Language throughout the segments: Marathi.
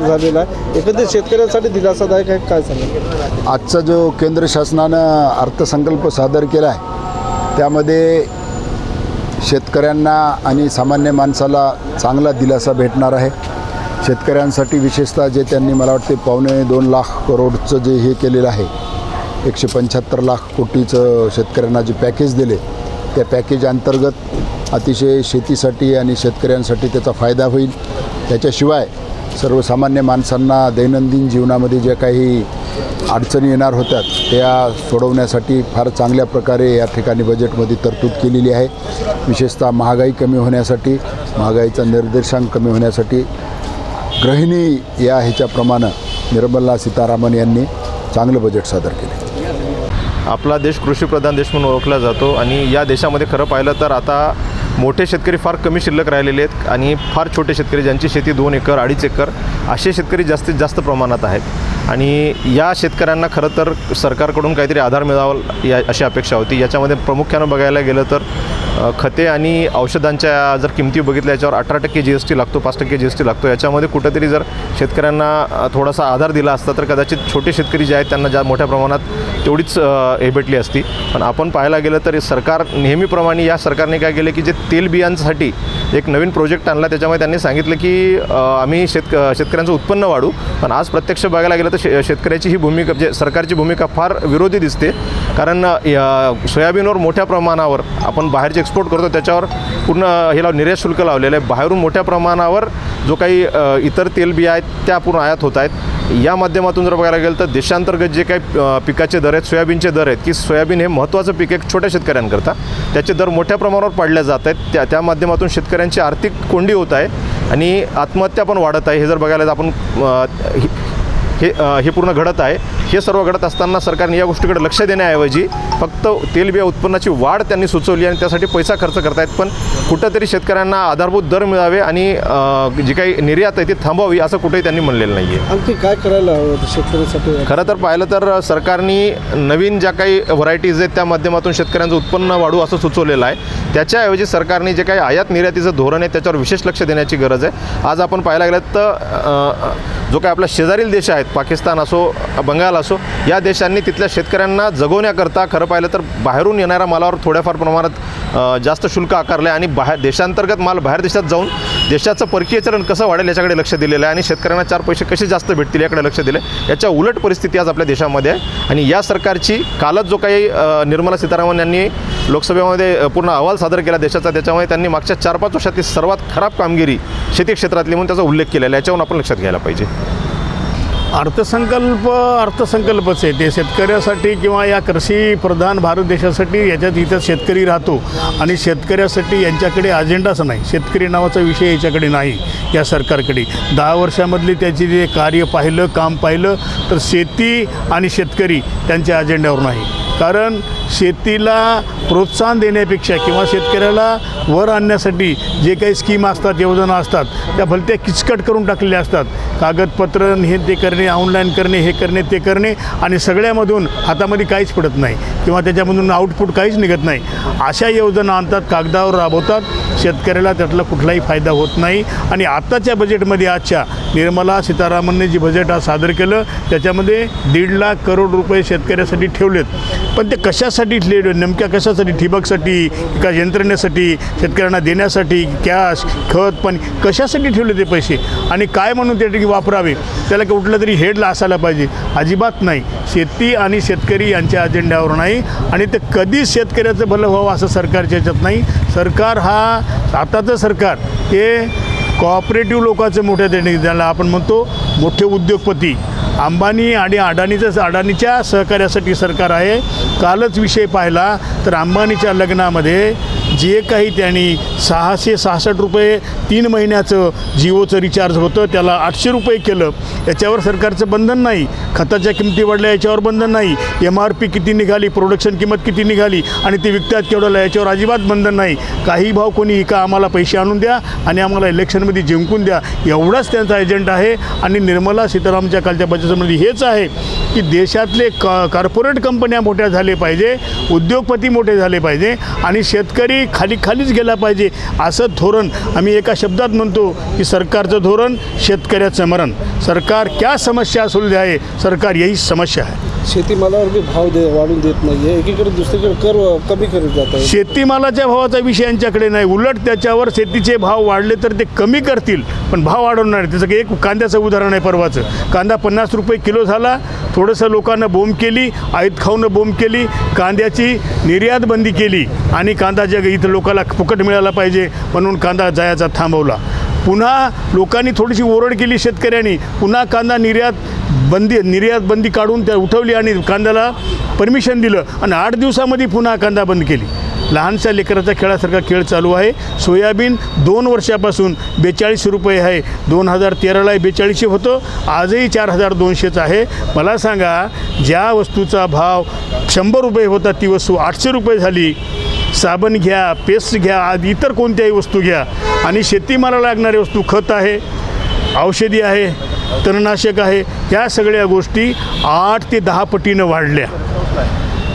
वापर झालेला आहे. एकंदरीत शेतकऱ्यांसाठी दिलासादायक आहे काय सांगा आजचा जो केंद्र शासनानं अर्थसंकल्प सादर केला आहे त्यामध्ये शेतकऱ्यांना आणि सामान्य माणसाला चांगला दिलासा भेटणार आहे. शेतकऱ्यांसाठी विशेषतः जे त्यांनी मला वाटते पावणे दोन लाख करोडचं जे हे केलेलं आहे एकशे पंच्याहत्तर लाख कोटीचं शेतकऱ्यांना जे पॅकेज दिले त्या पॅकेज अंतर्गत अतिशय शेतीसाठी आणि शेतकऱ्यांसाठी त्याचा फायदा होईल. त्याच्याशिवाय सर्वसामान्य माणसांना दैनंदिन जीवनामध्ये ज्या काही अडचणी येणार होत्या त्या सोडवण्यासाठी फार चांगल्या प्रकारे या ठिकाणी बजेटमध्ये तरतूद केलेली आहे. विशेषतः महागाई कमी होण्यासाठी महागाईचा निर्देशांक कमी होण्यासाठी गृहिणी या ह्याच्याप्रमाणे निर्मला सीतारामन यांनी चांगलं बजेट सादर केले. आपला देश कृषीप्रधान देश म्हणून ओळखला जातो आणि या देशामध्ये खरं पाहिलं तर आता मोठे शेतकरी फार कमी शिल्लक राहिलेले आहेत आणि फार छोटे शेतकरी ज्यांची शेती दोन एकर अडीच एकर असे शेतकरी जास्तीत जास्त प्रमाणात आहेत. आणि या शेतकऱ्यांना खरं तर सरकारकडून काहीतरी आधार मिळावा या अशी अपेक्षा होती. याच्यामध्ये प्रामुख्यानं बघायला गेलं तर खते आणि औषधांच्या जर किमती बघितल्या याच्यावर अठरा टक्के जी एस टी लागतो पाच टक्के जी एस टी लागतो. याच्यामध्ये कुठंतरी जर शेतकऱ्यांना थोडासा आधार दिला असता तर कदाचित छोटे शेतकरी जे आहेत त्यांना ज्या मोठ्या प्रमाणात तेवढीच हे भेटली असती. पण आपण पाहायला गेलं तर सरकार नेहमीप्रमाणे या सरकारने काय केलं की जे तेलबियांसाठी एक नवीन प्रोजेक्ट आणला. त्याच्यामध्ये त्यांनी सांगितलं की आम्ही शेतक शेतकऱ्यांचं उत्पन्न वाढू. पण आज प्रत्यक्ष बघायला गेलं तर शे शेतकऱ्याची ही भूमिका म्हणजे सरकारची भूमिका फार विरोधी दिसते. कारण या सोयाबीनवर मोठ्या प्रमाणावर आपण बाहेरचे एक्सपोर्ट करतो त्याच्यावर पूर्ण ह्याला निर्यात शुल्क लावलेलं आहे. बाहेरून मोठ्या प्रमाणावर जो काही इतर तेलबिया आहेत त्या पूर्ण आयात होत आहेत. या माध्यमातून जर बघायला गेलं तर देशांतर्गत जे काही पिकाचे दर आहेत सोयाबीनचे दर आहेत की सोयाबीन हे महत्त्वाचं पीक आहे छोट्या शेतकऱ्यांकरता. त्याचे दर मोठ्या प्रमाणावर पाडले जात आहेत. त्या त्या माध्यमातून शेतकऱ्यांची आर्थिक कोंडी होत आहे आणि आत्महत्या पण वाढत आहे. हे जर बघायला तर आपण ही- हे पूर्ण घडत आहे. हे सर्व घडत असताना सरकारने या गोष्टीकडे लक्ष देण्याऐवजी फक्त तेलबिया उत्पन्नाची वाढ त्यांनी सुचवली आणि त्यासाठी पैसा खर्च करतायत. पण कुठंतरी शेतकऱ्यांना आधारभूत दर मिळावे आणि जी काही निर्यात आहे ती थांबवावी असं कुठेही त्यांनी म्हणलेलं नाही आहे आणखी काय करायला हवं शेतकऱ्यांसाठी? खरं तर पाहिलं तर सरकारने नवीन ज्या काही व्हरायटीज आहेत त्या माध्यमातून शेतकऱ्यांचं उत्पन्न वाढू असं सुचवलेलं आहे. त्याच्याऐवजी सरकारने जे काही आयात निर्यातीचं धोरण आहे त्याच्यावर विशेष लक्ष देण्याची गरज आहे. आज आपण पाहायला गेलं तर जो काही आपला शेजारील देश आहेत पाकिस्तान असो बंगाल असो या देशांनी तिथल्या शेतकऱ्यांना जगवण्याकरता खरं पाहिलं तर बाहेरून येणाऱ्या मालावर थोड्याफार प्रमाणात जास्त शुल्क आकारलं आहे आणि बाहेर देशांतर्गत माल बाहेर देशात जाऊन देशाचं परकीय चलन कसं वाढेल याच्याकडे लक्ष दिलेलं आहे आणि शेतकऱ्यांना चार पैसे कसे जास्त भेटतील याकडे लक्ष दिलं आहे याच्या उलट परिस्थिती आज आपल्या देशामध्ये आहे आणि या सरकारची कालच जो काही निर्मला सीतारामन यांनी लोकसभेमध्ये पूर्ण अहवाल सादर केला देशाचा त्याच्यामुळे त्यांनी मागच्या चार पाच वर्षातली सर्वात खराब कामगिरी शेती क्षेत्रातली म्हणून त्याचा उल्लेख केलेला आहे. याच्यावरून आपण लक्षात घ्यायला पाहिजे. अर्थसंकल्प अर्थसंकल्पच आहे. ते शेतकऱ्यासाठी किंवा या कृषी प्रधान भारत देशासाठी याच्यात इथं शेतकरी राहतो. आणि शेतकऱ्यासाठी यांच्याकडे अजेंडाच नाही. शेतकरी नावाचा विषय याच्याकडे नाही या सरकारकडे. दहा वर्षामधली त्याची जे कार्य पाहिलं काम पाहिलं तर शेती आणि शेतकरी त्यांच्या अजेंड्यावर नाही. कारण शेतीला प्रोत्साहन देण्यापेक्षा किंवा शेतकऱ्याला वर आणण्यासाठी जे काही स्कीम असतात योजना असतात त्या भलत्या किचकट करून टाकलेल्या असतात. कागदपत्र हे ते करणे ऑनलाईन करणे हे करणे ते करणे आणि सगळ्यामधून हातामध्ये काहीच पडत नाही किंवा त्याच्यामधून आउटपुट काहीच निघत नाही. अशा योजना आणतात कागदावर राबवतात. शेतकऱ्याला त्यातला कुठलाही फायदा होत नाही. आणि आत्ताच्या बजेटमध्ये आजच्या निर्मला सीतारामनने जे बजेट आज सादर केलं त्याच्यामध्ये दीड लाख करोड रुपये शेतकऱ्यासाठी ठेवलेत. पण ते कशासाठी नेमक्या कशासाठी? ठिबकसाठी का यंत्रणेसाठी? शेतकऱ्यांना देण्यासाठी? कॅश खत पण कशासाठी ठेवले ते पैसे? आणि काय म्हणून त्या ठिकाणी वापरावे? त्याला कुठलं तरी हेडला असायला पाहिजे. अजिबात नाही. शेती आणि शेतकरी यांच्या अजेंड्यावर नाही. आणि ते कधीच शेतकऱ्याचं भलं व्हावं असं सरकारच्या याच्यात नाही. सरकार हा आताचं सरकार हे कॉपरेटिव्ह लोकांचं मोठ्या त्याला आपण म्हणतो मोठे उद्योगपती. अंबानी आणि अडाणीचं अडाणीच्या सहकार्यासाठी सरकार आहे. कालच विषय पाहिला तर अंबानीच्या लग्नामध्ये जे काही त्यांनी सहाशे सहासष्ट रुपये तीन महिन्याचं जिओचं रिचार्ज होतं त्याला आठशे रुपये केलं. याच्यावर सरकारचं बंधन नाही. खताच्या किमती वाढल्या याच्यावर बंधन नाही. एम आर पी किती निघाली प्रोडक्शन किंमत किती निघाली आणि ते विकतात केवढ्याला याच्यावर अजिबात बंधन नाही. काही भाव कोणी इका आम्हाला पैसे आणून द्या आणि आम्हाला इलेक्शनमध्ये जिंकून द्या. एवढाच त्यांचा एजंट आहे आणि निर्मला सीतारामच्या कालच्या बजेटमध्ये हेच आहे की देशातले क कॉर्पोरेट कंपन्या मोठ्या झाले पाहिजे उद्योगपती मोठे झाले पाहिजे आणि शेतकरी खाली खालीच गेला पाहिजे. असं धोरण आम्ही एका शब्दात म्हणतो की सरकारचं धोरण शेतकऱ्याचं मरण. सरकार क्या समस्या सुलझे आहे सरकार यही समस्या आहे शेतीमालावर बी भाव दे वाढून देत नाही आहे एकीकडे दुसरीकडे कर कमी करीत जात आहे शेतीमालाच्या भावाचा विषय यांच्याकडे नाही. उलट त्याच्यावर शेतीचे भाव वाढले तर ते कमी करतील पण भाव वाढवणार त्याचं एक कांद्याचं उदाहरण आहे परवाचं. कांदा पन्नास रुपये किलो झाला. थोडंसं लोकांना बोंब केली आईत खाऊन बोंब केली कांद्याची निर्यात बंदी केली आणि कांदा जग इथं लोकांना फुकट मिळाला पाहिजे म्हणून कांदा जायचा थांबवला. पुन्हा लोकांनी थोडीशी ओरड केली शेतकऱ्यांनी. पुन्हा कांदा निर्यात बंदी निर्यात बंदी काढून त्या उठवली आणि कांद्याला परमिशन दिलं. आणि आठ दिवसामध्ये पुन्हा कांदा बंद केली. लहानशा लेकराचा खेळासारखा खेळ चालू आहे. सोयाबीन दोन वर्षापासून बेचाळीस रुपये आहे. दोन हजार तेराला बेचाळीसशे होतं. आजही चार हजार दोनशेच आहे. मला सांगा ज्या वस्तूचा भाव शंभर रुपये होता ती वस्तू आठशे रुपये झाली. साबण घ्या पेस्ट घ्या आदी इतर कोणत्याही वस्तू घ्या. आणि शेतीमाला लागणारी वस्तू खत आहे औषधी आहे तणनाशक आहे. ह्या सगळ्या गोष्टी आठ ते दहा पटीनं वाढल्या.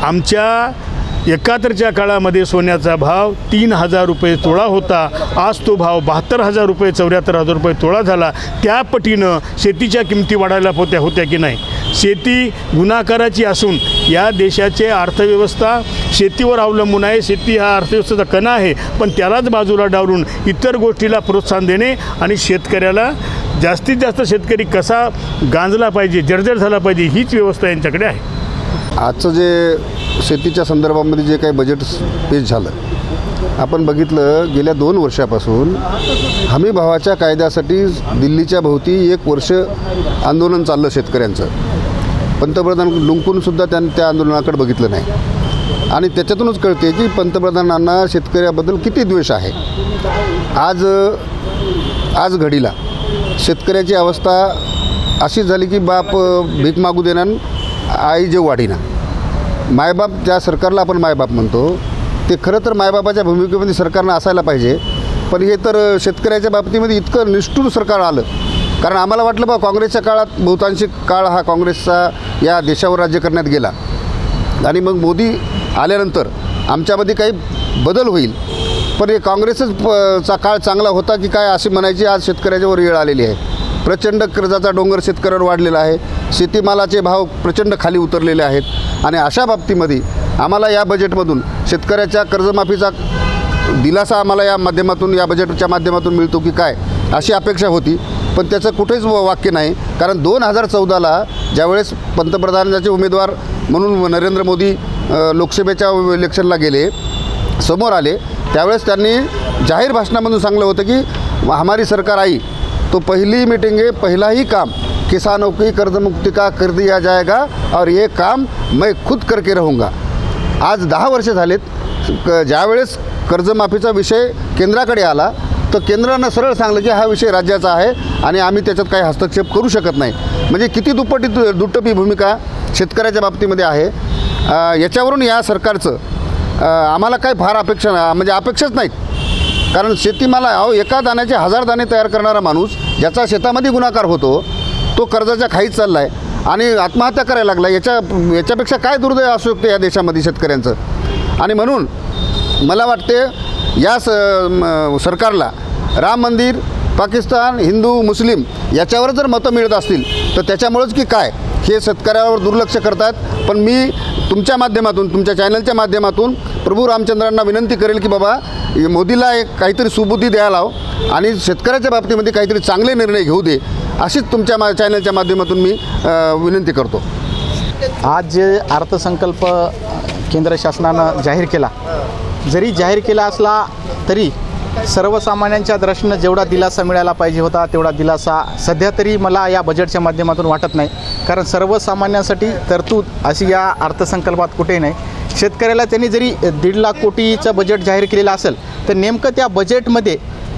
आमच्या एकाहत्तरच्या काळामध्ये सोन्याचा भाव तीन हजार रुपये तोळा होता. आज तो भाव बहात्तर हजार रुपये चौऱ्याहत्तर हजार रुपये तोळा झाला. त्या पटीनं शेतीच्या किमती वाढायला होत्या होत्या की नाही? शेती गुणाकाराची असून या देशाचे अर्थव्यवस्था शेतीवर अवलंबून आहे. शेती हा अर्थव्यवस्थेचा कणा आहे. पण त्यालाच बाजूला डावरून इतर गोष्टीला प्रोत्साहन देणे आणि शेतकऱ्याला जास्तीत जास्त शेतकरी कसा गांजला पाहिजे जर्जर झाला पाहिजे हीच व्यवस्था यांच्याकडे आहे. आजचं जे शेतीच्या संदर्भामध्ये जे काही बजेट पेश झालं आपण बघितलं गेल्या दोन वर्षापासून हमी भावाच्या कायद्यासाठी दिल्लीच्या भोवती एक वर्ष आंदोलन चाललं शेतकऱ्यांचं. पंतप्रधान लुंकूनसुद्धा त्यां त्या आंदोलनाकडे बघितलं नाही. आणि त्याच्यातूनच कळते की पंतप्रधानांना शेतकऱ्याबद्दल किती द्वेष आहे. आज आज घडीला शेतकऱ्याची अवस्था अशी झाली की बाप भीक मागू देणार आई जे वाढीना. मायबाप ज्या सरकारला आपण मायबाप म्हणतो ते खरं तर मायबापाच्या भूमिकेमध्ये सरकारनं असायला पाहिजे. पण हे तर शेतकऱ्याच्या बाबतीमध्ये इतकं निष्ठूर सरकार आलं. कारण आम्हाला वाटलं बा काँग्रेसच्या काळात बहुतांशी काळ हा काँग्रेसचा या देशावर राज्य करण्यात गेला. आणि मग मोदी आल्यानंतर आमच्यामध्ये काही बदल होईल. पण हे काँग्रेसच प- चा काळ चांगला होता की काय अशी म्हणायची आज शेतकऱ्याच्यावर वेळ आलेली आहे. प्रचंड कर्जाचा डोंगर शेतकऱ्यावर वाढलेला आहे. शेतीमालाचे भाव प्रचंड खाली उतरलेले आहेत. आणि अशा बाबतीमध्ये आम्हाला या बजेटमधून शेतकऱ्याच्या कर्जमाफीचा दिलासा आम्हाला या माध्यमातून या बजेटच्या माध्यमातून मिळतो की काय अशी अपेक्षा होती. पण त्याचं कुठेच व- वाक्य नाही. कारण दोन हजार चौदाला ज्यावेळेस पंतप्रधानाचे उमेदवार म्हणून नरेंद्र मोदी लोकसभेच्या इलेक्शनला गेले समोर आले त्यावेळेस त्यांनी जाहीर भाषणामधून सांगलं होतं की हमारी सरकार आई तो पहिली मीटिंग आहे पहिलाही काम किसानों की कर्जमुक्ति का कर दिया जाएगा और ये काम मैं खुद करके रहूँगा. आज दहा वर्ष झालेत क- ज्यावेळेस कर्जमाफीचा विषय केंद्राकडे आला तर केंद्रानं सरळ सांगलं की हा विषय राज्याचा आहे आणि आम्ही त्याच्यात काही हस्तक्षेप करू शकत नाही. म्हणजे किती दुप्पटी दुटपी भूमिका शेतकऱ्याच्या बाबतीमध्ये आहे. याच्यावरून या सरकारचं आम्हाला काही फार अपेक्षा म्हणजे अपेक्षाच नाहीत. कारण शेतीमाला अहो एका दाण्याचे हजार दाणे तयार करणारा माणूस ज्याचा शेतामध्ये गुन्हाकार होतो तो कर्जाच्या खाईत चालला आहे आणि आत्महत्या करायला लागला याच्या याच्यापेक्षा काय दुर्दैव असू शकते या देशामध्ये शेतकऱ्यांचं? आणि म्हणून मला वाटते या स सरकारला राम मंदिर पाकिस्तान हिंदू मुस्लिम याच्यावर जर मतं मिळत असतील तर त्याच्यामुळंच की काय? हे शेतकऱ्यावर दुर्लक्ष करतात. पण मी तुमच्या माध्यमातून तुमच्या चॅनलच्या माध्यमातून प्रभू रामचंद्रांना विनंती करेल की बाबा मोदीला एक काहीतरी सुबुद्धी द्यायला लाव आणि शेतकऱ्याच्या बाबतीमध्ये काहीतरी चांगले निर्णय घेऊ दे अशीच तुमच्या मा चॅनलच्या माध्यमातून मी विनंती करतो. आज जे अर्थसंकल्प केंद्र शासनानं जाहीर केला जरी जाहीर केला असला तरी सर्वसामान्यांच्या दृष्टीनं जेवढा दिलासा मिळायला पाहिजे होता तेवढा दिलासा सध्या तरी मला या बजेटच्या माध्यमातून वाटत नाही. कारण सर्वसामान्यांसाठी तरतूद अशी या अर्थसंकल्पात कुठेही नाही. शेतकऱ्याला त्यांनी जरी दीड लाख कोटीचं बजेट जाहीर केलेलं असेल तर नेमकं त्या बजेटमध्ये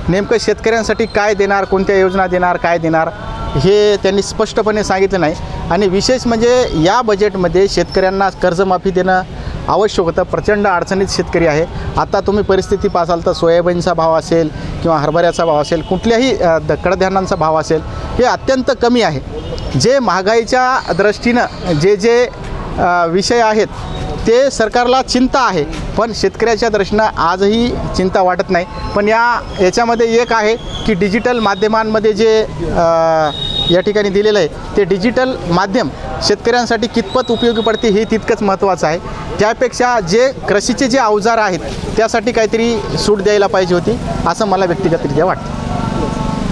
नेमकं शेतकऱ्यांसाठी काय देणार कोणत्या योजना देणार काय देणार हे त्यांनी स्पष्टपणे सांगितलं नाही. आणि विशेष म्हणजे या बजेटमध्ये शेतकऱ्यांना कर्जमाफी देणं आवश्यक होतं. प्रचंड अडचणीत शेतकरी आहे. आता तुम्ही परिस्थिती पाहाल तर सोयाबीनचा भाव असेल किंवा हरभऱ्याचा भाव असेल कुठल्याही द- कडधान्यांचा भाव असेल हे अत्यंत कमी आहे. जे महागाईच्या दृष्टीनं जे जे विषय आहेत ते सरकारला चिंता आहे. पण शेतकऱ्याच्या दृष्टीनं आजही चिंता वाटत नाही. पण या याच्यामध्ये एक आहे की डिजिटल माध्यमांमध्ये जे या ठिकाणी दिलेलं आहे. ते डिजिटल माध्यम शेतकऱ्यांसाठी कितपत उपयोगी पडते हे तितकंच महत्त्वाचं आहे. त्यापेक्षा जे कृषीचे जे अवजार आहेत त्यासाठी काहीतरी सूट द्यायला पाहिजे होती असं मला व्यक्तिगतरित्या वाटतं.